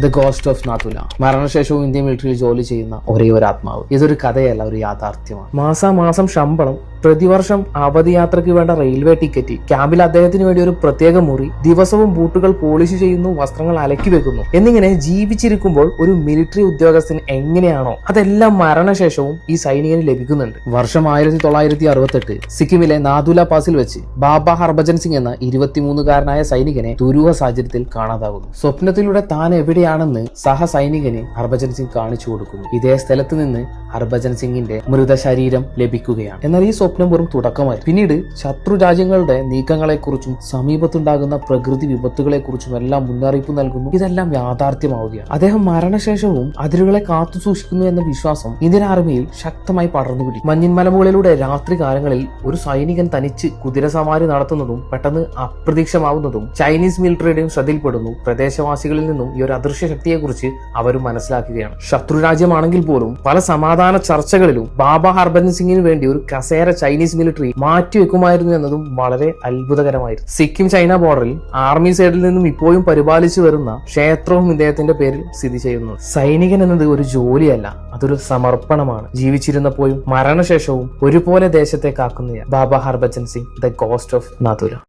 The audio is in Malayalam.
ദ ഗോസ്റ്റ് ഓഫ് നാതുല മരണശേഷവും ഇന്ത്യൻ മിലിറ്ററിയിൽ ജോലി ചെയ്യുന്ന ഒരേ ഒരു ആത്മാവ് ഇതൊരു കഥയല്ല ഒരു യാഥാർത്ഥ്യമാണ്. മാസാമാസം ശമ്പളം പ്രതിവർഷം അവധി യാത്രയ്ക്ക് വേണ്ട റെയിൽവേ ടിക്കറ്റ്. ക്യാമ്പിൽ അദ്ദേഹത്തിന് വേണ്ടി ഒരു പ്രത്യേക മുറി ദിവസവും ബൂട്ടുകൾ പോളിഷ് ചെയ്യുന്നു വസ്ത്രങ്ങൾ അലക്കി വെക്കുന്നു. എന്നിങ്ങനെ ജീവിച്ചിരിക്കുമ്പോൾ ഒരു മിലിറ്ററി ഉദ്യോഗസ്ഥൻ എങ്ങനെയാണോ അതെല്ലാം മരണശേഷവും ഈ സൈനികന് ലഭിക്കുന്നുണ്ട്. വർഷം ആയിരത്തി തൊള്ളായിരത്തി അറുപത്തെട്ട് സിക്കിമിലെ നാദുല പാസിൽ വെച്ച് ബാബ ഹർഭജൻ സിംഗ് എന്ന ഇരുപത്തിമൂന്നുകാരനായ സൈനികനെ ദുരൂഹ സാഹചര്യത്തിൽ കാണാതാകുന്നു സ്വപ്നത്തിലൂടെ താൻ എവിടെയാണെന്ന് സഹ സൈനികന് ഹർഭജൻ സിംഗ് കാണിച്ചു കൊടുക്കുന്നു. ഇതേ സ്ഥലത്ത് നിന്ന് ഹർഭജൻ സിംഗിന്റെ മൃതശരീരം ലഭിക്കുകയാണ്. എന്നാൽ ഈ സ്വപ്നം വെറും തുടക്കമായി. പിന്നീട് ശത്രു രാജ്യങ്ങളുടെ നീക്കങ്ങളെക്കുറിച്ചും സമീപത്തുണ്ടാകുന്ന പ്രകൃതി വിപത്തുകളെക്കുറിച്ചും എല്ലാം മുന്നറിയിപ്പ് നൽകുന്നു. ഇതെല്ലാം യാഥാർത്ഥ്യമാവുകയാണ്. അദ്ദേഹം മരണശേഷവും അതിരുകളെ കാത്തു സൂക്ഷിക്കുന്നു എന്ന വിശ്വാസം ഇന്ത്യൻ ആർമിയിൽ ശക്തമായി പടർന്നുപിടി മഞ്ഞിൻ മലമുകളിലൂടെ രാത്രി കാലങ്ങളിൽ ഒരു സൈനികൻ തനിച്ച് കുതിര സവാരി നടത്തുന്നതും പെട്ടെന്ന് അപ്രതീക്ഷമാവുന്നതും ചൈനീസ് മിലിറ്ററിയുടെയും ശ്രദ്ധയിൽപ്പെടുന്നു. പ്രദേശവാസികളിൽ നിന്നും ഈ ഒരു അദൃശ്യ ശക്തിയെക്കുറിച്ച് അവരും മനസ്സിലാക്കുകയാണ്. ശത്രു രാജ്യമാണെങ്കിൽ പോലും പല സമാധാന ചർച്ചകളിലും ബാബ ഹർഭജൻ സിംഗിന് വേണ്ടി ഒരു കസേര ചൈനീസ് മിലിറ്ററി മാറ്റിവെക്കുമായിരുന്നു എന്നതും വളരെ അത്ഭുതകരമായിരുന്നു. സിക്കിം ചൈന ബോർഡറിൽ ആർമി സൈഡിൽ നിന്നും ഇപ്പോഴും പരിപാലിച്ചു വരുന്ന ക്ഷേത്രവും ഇദ്ദേഹത്തിന്റെ പേരിൽ സ്ഥിതി ചെയ്യുന്നു. സൈനികൻ എന്നത് ഒരു ജോലിയല്ല അതൊരു സമർപ്പണമാണ്. ജീവിച്ചിരുന്നപ്പോഴും മരണശേഷവും ഒരുപോലെ ദേശത്തെ കാക്കുന്ന Baba Harbhajan Singh the ghost of Nathula.